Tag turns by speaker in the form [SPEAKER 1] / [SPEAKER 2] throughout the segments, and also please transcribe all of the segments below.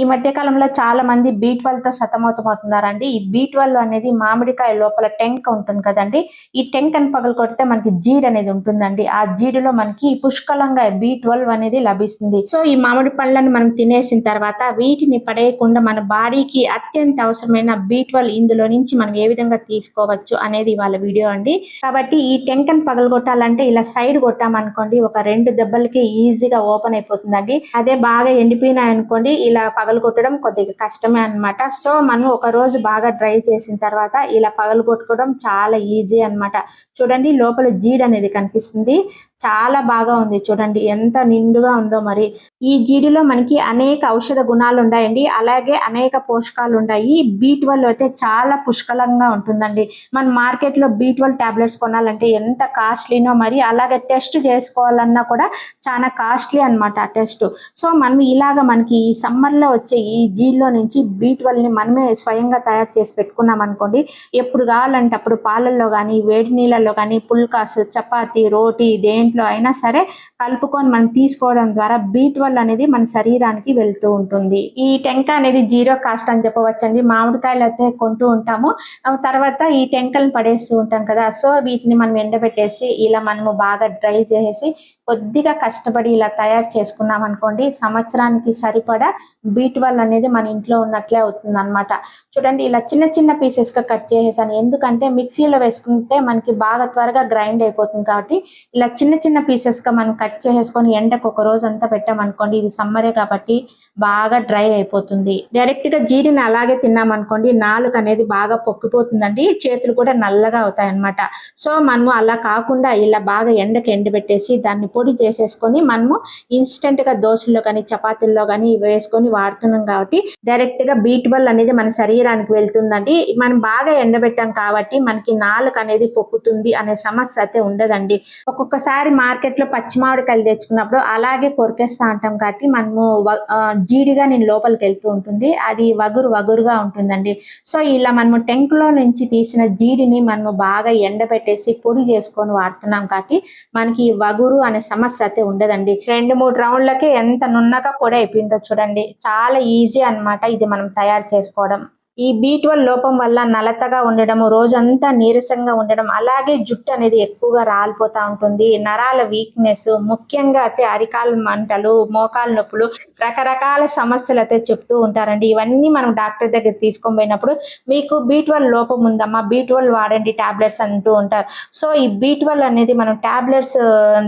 [SPEAKER 1] ఈ మధ్య కాలంలో చాలా మంది బీ ట్వెల్వ్తో సతమతమవుతున్నారండి. ఈ బీ ట్వెల్వ్ అనేది మామిడికాయ లోపల టెంక్ ఉంటుంది కదండి. ఈ టెంక్ అని పగలు కొడితే మనకి జీడ్ అనేది ఉంటుందండి. ఆ జీడిలో మనకి పుష్కలంగా బీ ట్వెల్వ్ అనేది లభిస్తుంది. సో ఈ మామిడి పండ్లను మనం తినేసిన తర్వాత వీటిని పడేయకుండా మన బాడీకి అత్యంత అవసరమైన బీ ట్వెల్వ్ ఇందులో నుంచి మనం ఏ విధంగా తీసుకోవచ్చు అనేది వాళ్ళ వీడియో అండి. కాబట్టి ఈ టెంక్ అని పగలు కొట్టాలంటే ఇలా సైడ్ కొట్టామనుకోండి ఒక రెండు దెబ్బలకి ఈజీగా ఓపెన్ అయిపోతుందండి. అదే బాగా ఎండిపోయినాయి అనుకోండి ఇలా పగలు కొట్టడం కొద్దిగా కష్టమే అన్నమాట. సో మనం ఒక రోజు బాగా డ్రై చేసిన తర్వాత ఇలా పగలు కొట్టుకోవడం చాలా ఈజీ అన్నమాట. చూడండి లోపల జీడ్ అనేది కనిపిస్తుంది. చాలా బాగా ఉంది. చూడండి ఎంత నిండుగా ఉందో మరి. ఈ జీడిలో మనకి అనేక ఔషధ గుణాలు ఉన్నాయండి అలాగే అనేక పోషకాలు ఉన్నాయి బీ ట్వెల్వ్ అయితే చాలా పుష్కలంగా ఉంటుందండి. మన మార్కెట్లో బీ ట్వెల్వ్ టాబ్లెట్స్ కొనాలంటే ఎంత కాస్ట్లీనో మరి అలాగే టెస్ట్ చేసుకోవాలన్నా కూడా చాలా కాస్ట్లీ అనమాట ఆ టెస్ట్. సో మనం ఇలాగ మనకి ఈ సమ్మర్లో వచ్చే ఈ జీడిలో నుంచి బీ ని మనమే స్వయంగా తయారు చేసి పెట్టుకున్నాం అనుకోండి ఎప్పుడు కావాలంటే అప్పుడు పాలల్లో కానీ వేడి నీళ్ళల్లో కానీ పుల్కాస్ చపాతి రోటీ దేంట్లో అయినా సరే కలుపుకొని మనం తీసుకోవడం ద్వారా బీ ట్వెల్వ్ అనేది మన శరీరానికి వెళ్తూ ఉంటుంది. ఈ టెంక అనేది జీరో కాస్ట్ అని చెప్పవచ్చండి. మామిడికాయలు అయితే కొంటూ ఉంటాము. తర్వాత ఈ టెంకలను పడేస్తూ ఉంటాం కదా. సో వీటిని మనం ఎండబెట్టేసి ఇలా మనము బాగా డ్రై చేసేసి కొద్దిగా కష్టపడి ఇలా తయారు చేసుకున్నాం అనుకోండి సంవత్సరానికి సరిపడా బీ అనేది మన ఇంట్లో ఉన్నట్లే అవుతుంది అనమాట చూడండి ఇలా చిన్న చిన్న పీసెస్గా కట్ చేసేసాను. ఎందుకంటే మిక్సీలో వేసుకుంటే మనకి బాగా త్వరగా గ్రైండ్ అయిపోతుంది కాబట్టి ఇలా చిన్న చిన్న పీసెస్గా మనం కట్ చేసేసుకొని ఎండకు ఒక రోజు అంతా పెట్టామనుకోండి ఇది సమ్మరే కాబట్టి బాగా డ్రై అయిపోతుంది. డైరెక్ట్గా జీడిని అలాగే తిన్నామనుకోండి నాలుగు అనేది బాగా పొక్కిపోతుందండి చేతులు కూడా నల్లగా అవుతాయి అనమాట సో మనము అలా కాకుండా ఇలా బాగా ఎండకి ఎండబెట్టేసి దాన్ని పొడి చేసేసుకొని మనము ఇన్స్టెంట్గా దోశల్లో కానీ చపాతీల్లో కానీ వేసుకొని వాడుతున్నాం కాబట్టి డైరెక్ట్గా బీట్ బల్ అనేది మన శరీరానికి వెళ్తుందండి. మనం బాగా ఎండబెట్టాం కాబట్టి మనకి నాలుక అనేది పొక్కుతుంది అనే సమస్య అయితే ఉండదండి. ఒక్కొక్కసారి మార్కెట్లో పచ్చి మామిడికాయలు తెచ్చుకున్నప్పుడు అలాగే కొరికేస్తా ఉంటాం కాబట్టి మనము వ- జీడిగా నేను లోపలికి వెళ్తూ ఉంటుంది. అది వగురు వగురుగా ఉంటుందండి. సో ఇలా మనము టెంక్లో నుంచి తీసిన జీడిని మనము బాగా ఎండబెట్టేసి పొడి చేసుకొని వాడుతున్నాం కాబట్టి మనకి వగురు అనే సమస్య అయితే ఉండదండి. రెండు మూడు రౌండ్లకే ఎంత నున్నగా పొడి అయిపోయిందో చూడండి. చాలా ఈజీ అన్నమాట ఇది మనం తయారు చేసుకోవడం. ఈ బి లోపం వల్ల నలతగా ఉండడం రోజంతా నీరసంగా ఉండడం అలాగే జుట్టు అనేది ఎక్కువగా రాలిపోతా ఉంటుంది. నరాల వీక్నెస్ ముఖ్యంగా అయితే అరికాల మంటలు మోకాలు నొప్పులు రకరకాల సమస్యలు అయితే చెప్తూ ఉంటారండి. ఇవన్నీ మనం డాక్టర్ దగ్గర తీసుకొని పోయినప్పుడు మీకు బి లోపం ఉందమ్మా బి వాడండి టాబ్లెట్స్ అంటూ ఉంటారు. సో ఈ బి అనేది మనం టాబ్లెట్స్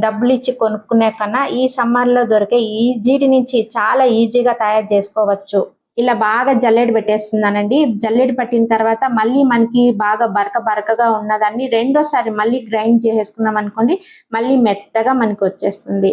[SPEAKER 1] డబ్బులు ఇచ్చి కొనుక్కునే కన్నా ఈ సమ్మర్లో దొరికే ఈ జీడి నుంచి చాలా ఈజీగా తయారు చేసుకోవచ్చు. ఇలా బాగా జల్లెడ పెట్టేస్తున్నానండి. జల్లెడ పట్టిన తర్వాత మళ్ళీ మనకి బాగా బరక బరకగా ఉన్నదాన్ని రెండోసారి మళ్ళీ గ్రైండ్ చేసేసుకున్నాం అనుకోండి మళ్ళీ మెత్తగా మనకి వచ్చేస్తుంది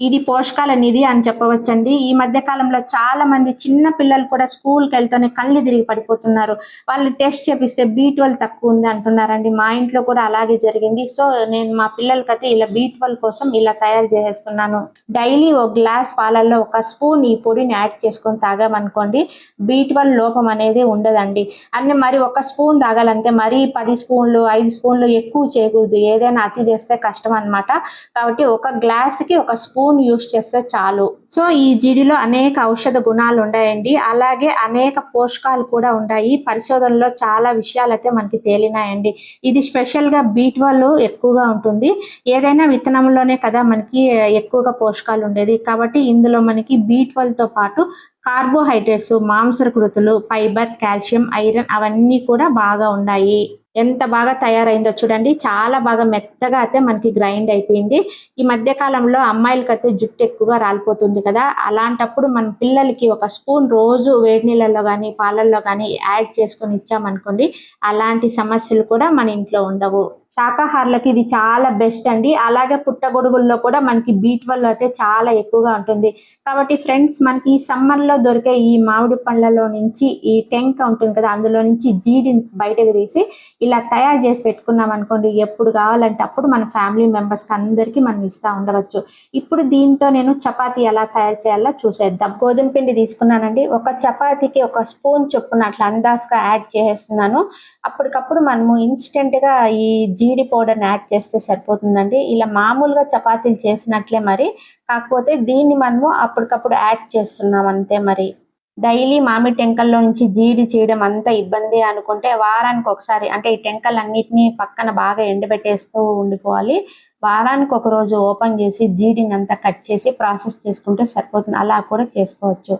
[SPEAKER 1] ఇది పోషకాల నిధి అని చెప్పవచ్చండి. ఈ మధ్య కాలంలో చాలా మంది చిన్న పిల్లలు కూడా స్కూల్కి వెళ్తూనే కళ్ళు తిరిగి పడిపోతున్నారు. వాళ్ళు టెస్ట్ చేపిస్తే బీ ట్వెల్వ్ తక్కువ ఉంది అంటున్నారండి. మా ఇంట్లో కూడా అలాగే జరిగింది. సో నేను మా పిల్లలకైతే ఇలా బీ ట్వెల్వ్ కోసం ఇలా తయారు చేసేస్తున్నాను డైలీ ఒక గ్లాస్ పాలల్లో ఒక స్పూన్ ఈ పొడిని యాడ్ చేసుకొని తాగామనుకోండి బీ ట్వెల్వ్ లోపం అనేది ఉండదండి. అన్ని మరి ఒక స్పూన్ తాగాలంటే మరి పది స్పూన్లు ఐదు స్పూన్లు ఎక్కువ చేయకూడదు. ఏదైనా అతి చేస్తే కష్టం అన్నమాట. కాబట్టి ఒక గ్లాస్కి ఒక స్పూన్ స్పూన్ యూస్ చేస్తే చాలు. సో ఈ జీడిలో అనేక ఔషధ గుణాలు ఉన్నాయండి. అలాగే అనేక పోషకాలు కూడా ఉన్నాయి పరిశోధనలో చాలా విషయాలు అయితే మనకి తేలినాయండి. ఇది స్పెషల్గా బీట్ వాళ్ళు ఎక్కువగా ఉంటుంది. ఏదైనా విత్తనంలోనే కదా మనకి ఎక్కువగా పోషకాలు ఉండేది. కాబట్టి ఇందులో మనకి బీట్తో పాటు కార్బోహైడ్రేట్స్ మాంసకృతులు ఫైబర్ కాల్షియం ఐరన్ అవన్నీ కూడా బాగా ఉన్నాయి. ఎంత బాగా తయారైందో చూడండి. చాలా బాగా మెత్తగా అయితే మనకి గ్రైండ్ అయిపోయింది. ఈ మధ్య కాలంలో అమ్మాయిలకి అయితే జుట్టు ఎక్కువగా రాలిపోతుంది కదా. అలాంటప్పుడు మన పిల్లలకి ఒక స్పూన్ రోజు వేడి నీళ్ళల్లో కానీ పాలల్లో కానీ యాడ్ చేసుకొని ఇచ్చామనుకోండి అలాంటి సమస్యలు కూడా మన ఇంట్లో ఉండవు. శాకాహారులకి ఇది చాలా బెస్ట్ అండి. అలాగే పుట్టగొడుగుల్లో కూడా మనకి బీట్ వల్ల అయితే చాలా ఎక్కువగా ఉంటుంది. కాబట్టి ఫ్రెండ్స్ మనకి ఈ సమ్మర్లో దొరికే ఈ మామిడి పండ్లలో నుంచి ఈ టెంక ఉంటుంది కదా అందులో నుంచి జీడిని బయటకు తీసి ఇలా తయారు చేసి పెట్టుకున్నాం అనుకోండి ఎప్పుడు కావాలంటే అప్పుడు మన ఫ్యామిలీ మెంబర్స్కి అందరికీ మనం ఇస్తా ఉండవచ్చు. ఇప్పుడు దీంతో నేను చపాతీ ఎలా తయారు చేయాలో చూసేద్దాం. గోధుమ పిండి తీసుకున్నానండి. ఒక చపాతీకి ఒక స్పూన్ చొప్పున అట్లా అందాజుగా యాడ్ చేసేస్తున్నాను అప్పటికప్పుడు మనము ఇన్స్టెంట్గా ఈ జీడి పౌడర్ యాడ్ చేస్తే సరిపోతుందండి. ఇలా మామూలుగా చపాతీలు చేసినట్లే మరి. కాకపోతే దీన్ని మనము అప్పటికప్పుడు యాడ్ చేస్తున్నాం అంతే మరి. డైలీ మామిడి టెంకల్లో నుంచి జీడి చేయడం అంత ఇబ్బంది అనుకుంటే వారానికి ఒకసారి అంటే ఈ టెంకలన్నిటినీ పక్కన బాగా ఎండబెట్టేస్తూ ఉండిపోవాలి. వారానికి ఒక రోజు ఓపెన్ చేసి జీడిని అంతా కట్ చేసి ప్రాసెస్ చేసుకుంటే సరిపోతుంది. అలా కూడా చేసుకోవచ్చు.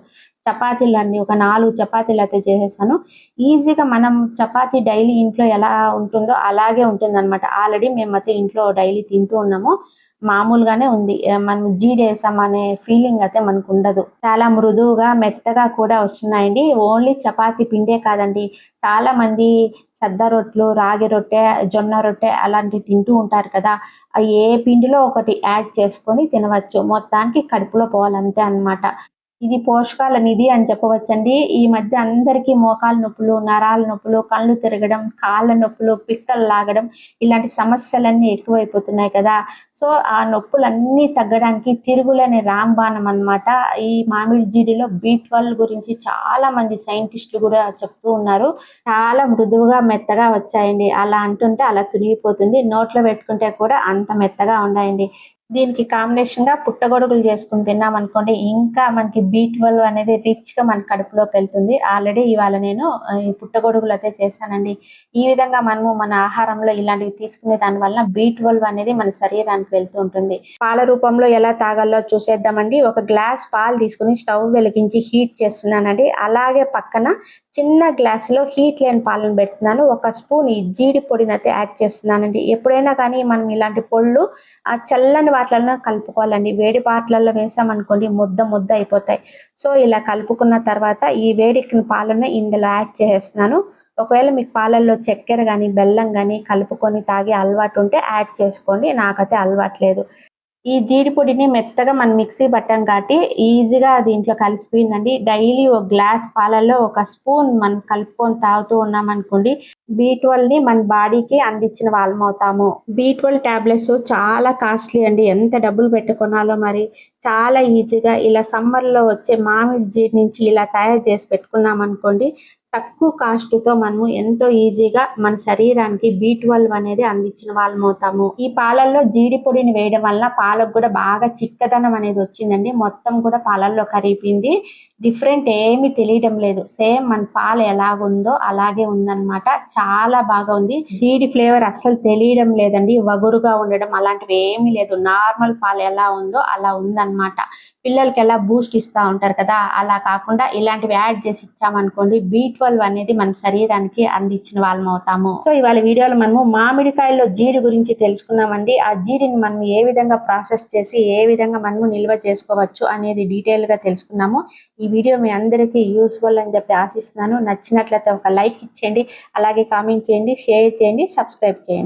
[SPEAKER 1] చపాతీలు అన్ని ఒక నాలుగు చపాతీలు అయితే చేసేసాను ఈజీగా మనం చపాతీ డైలీ ఇంట్లో ఎలా ఉంటుందో అలాగే ఉంటుంది అనమాట ఆల్రెడీ మేమైతే ఇంట్లో డైలీ తింటూ ఉన్నాము. మామూలుగానే ఉంది. మనం జీడేసాం అనే ఫీలింగ్ అయితే మనకు ఉండదు. చాలా మృదువుగా మెత్తగా కూడా వస్తున్నాయండి. ఓన్లీ చపాతీ పిండే కాదండి. చాలా మంది సద్ద రొట్టెలు రాగి రొట్టె జొన్న రొట్టె అలాంటివి తింటూ ఉంటారు కదా. ఏ పిండిలో ఒకటి యాడ్ చేసుకొని తినవచ్చు. మొత్తానికి కడుపులో పోవాలంతే అన్నమాట. ఇది పోషకాల నిధి అని చెప్పవచ్చండి. ఈ మధ్య అందరికీ మోకాలు నొప్పులు నరాల నొప్పులు కళ్ళు తిరగడం కాళ్ళ నొప్పులు పిక్కలు లాగడం ఇలాంటి సమస్యలన్నీ ఎక్కువైపోతున్నాయి కదా. సో ఆ నొప్పులన్నీ తగ్గడానికి తిరుగులేని రాంబాణం అన్నమాట. ఈ మామిడి జీడిలో బీ ట్వెల్వ్ గురించి చాలా మంది సైంటిస్టులు కూడా చెప్తూ ఉన్నారు. చాలా మృదువుగా మెత్తగా వచ్చాయండి. అలా అంటుంటే అలా తునిగిపోతుంది. నోట్లో పెట్టుకుంటే కూడా అంత మెత్తగా ఉన్నాయండి దీనికి కాంబినేషన్గా పుట్టగొడుగులు చేసుకుని తిన్నాం అనుకోండి ఇంకా మనకి బీ ట్వెల్వ్ అనేది రిచ్గా మన కడుపులోకి వెళ్తుంది. ఆల్రెడీ ఇవాళ నేను ఈ పుట్టగొడుగులు అయితే చేశానండి. ఈ విధంగా మనము మన ఆహారంలో ఇలాంటివి తీసుకునే దాని వలన బీ ట్వెల్వ్ అనేది మన శరీరానికి వెళ్తూ ఉంటుంది. పాల రూపంలో ఎలా తాగాలో చూసేద్దామండి. ఒక గ్లాస్ పాలు తీసుకుని స్టవ్ వెలిగించి హీట్ చేస్తున్నానండి. అలాగే పక్కన చిన్న గ్లాస్లో హీట్ లేని పాలను పెడుతున్నాను. ఒక స్పూన్ ఈ జీడి పొడిని అయితే యాడ్ చేస్తున్నానండి. ఎప్పుడైనా కానీ మనం ఇలాంటి పొళ్ళు ఆ చల్లని వాటిలలో కలుపుకోవాలండి. వేడి పాటలలో వేసామనుకోండి ముద్ద ముద్ద అయిపోతాయి. సో ఇలా కలుపుకున్న తర్వాత ఈ వేడికిన పాలను ఇందులో యాడ్ చేసేస్తున్నాను. ఒకవేళ మీకు పాలల్లో చక్కెర కానీ బెల్లం కానీ కలుపుకొని తాగే అలవాటు ఉంటే యాడ్ చేసుకోండి. నాకైతే అలవాటు లేదు. ఈ జీడిపొడిని మెత్తగా మనం మిక్సీ పట్టాం కాబట్టి ఈజీగా దీంట్లో కలిసిపోయిందండి. డైలీ ఒక గ్లాస్ పాలల్లో ఒక స్పూన్ మనం కలుపుకొని తాగుతూ ఉన్నాం అనుకోండి బీ ని మన బాడీకి అందించిన వాళ్ళం అవుతాము. బీ ట్వెల్వ్ టాబ్లెట్స్ చాలా కాస్ట్లీ అండి. ఎంత డబ్బులు పెట్టుకున్నాలో మరి చాలా ఈజీగా ఇలా సమ్మర్లో లో వచ్చే మామిడి జీడి నుంచి ఇలా తయారు చేసి పెట్టుకున్నాం అనుకోండి తక్కువ కాస్ట్తో మనము ఎంతో ఈజీగా మన శరీరానికి బీ ట్వెల్వ్ అనేది అందించిన వాళ్ళం అవుతాము. ఈ పాలల్లో జీడిపొడిని వేయడం వల్ల పాలకు కూడా బాగా చిక్కదనం అనేది వచ్చిందండి. మొత్తం కూడా పాలల్లో కరిగిపోయింది డిఫరెంట్ ఏమీ తెలియడం లేదు. సేమ్ మన పాలు ఎలాగుందో అలాగే ఉందన్నమాట. చాలా బాగా ఉంది. జీడి ఫ్లేవర్ అస్సలు తెలియడం లేదండి. వగురుగా ఉండడం అలాంటివి ఏమీ లేదు. నార్మల్ పాలు ఎలా ఉందో అలా ఉందన్నమాట. పిల్లలకి ఎలా బూస్ట్ ఇస్తా ఉంటారు కదా అలా కాకుండా ఇలాంటివి యాడ్ చేసి ఇచ్చామనుకోండి బీ ట్వెల్వ్ అనేది మన శరీరానికి అందించిన వాళ్ళం అవుతాము. సో ఇవాళ వీడియోలో మనము మామిడికాయల్లో జీడి గురించి తెలుసుకున్నామండి ఆ జీడిని మనం ఏ విధంగా ప్రాసెస్ చేసి ఏ విధంగా మనము నిల్వ చేసుకోవచ్చు అనేది డీటెయిల్గా తెలుసుకున్నాము. ఈ వీడియో మీ అందరికీ యూస్ఫుల్ అని చెప్పి ఆశిస్తున్నాను. నచ్చినట్లయితే ఒక లైక్ ఇచ్చేయండి అలాగే కామెంట్ చేయండి షేర్ చేయండి సబ్స్క్రైబ్ చేయండి.